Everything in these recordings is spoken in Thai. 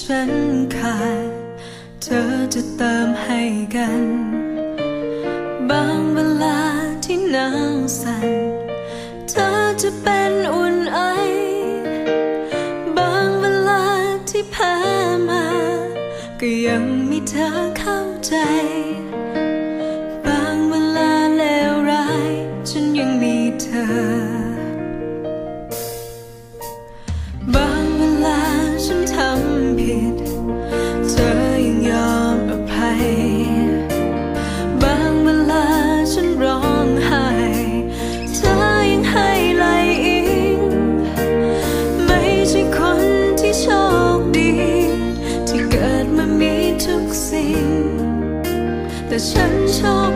ฉันขาด เธอจะเติมให้กัน บางเวลาที่หนาวสั่น เธอจะเป็นอุ่นไอบางเวลาที่แพ้มา ก็ยังมีเธอเข้าใจ บางเวลาเลวร้าย ฉันยังมีเธอ 深秋。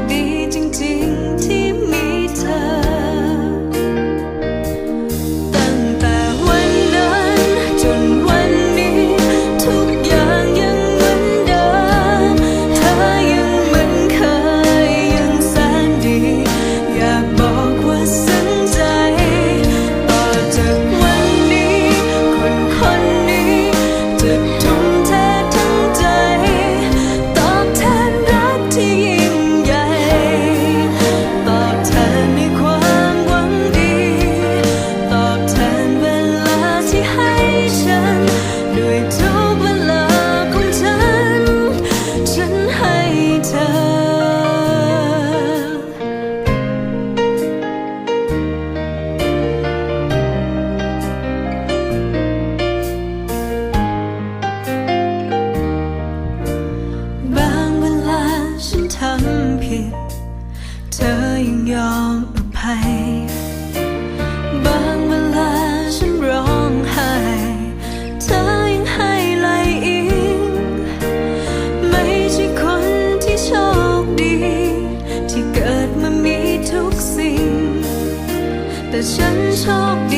愁